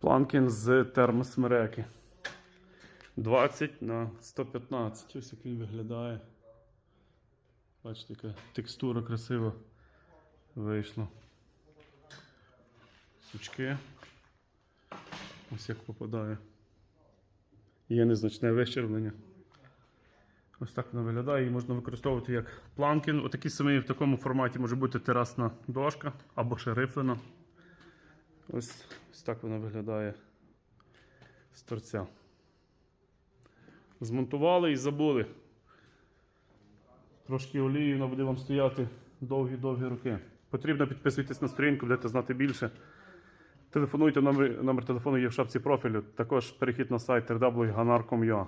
Планкін з термосмереки. 20 на 115. Ось як він виглядає. Бачите, яка текстура красива вийшла. Сучки. Ось як попадає. Є незначне вищерблення. Ось так воно виглядає. Її можна використовувати як планкін. Отакий самий в такому форматі може бути терасна дошка або шерифлена. Ось, ось так вона виглядає з торця. Змонтували і забули. Трошки олії, вона буде вам стояти довгі-довгі роки. Потрібно підписуйтесь на сторінку, будете знати більше. Телефонуйте, номер, номер телефону є в шапці профілю. Також перехід на сайт www.ganar.com.ua.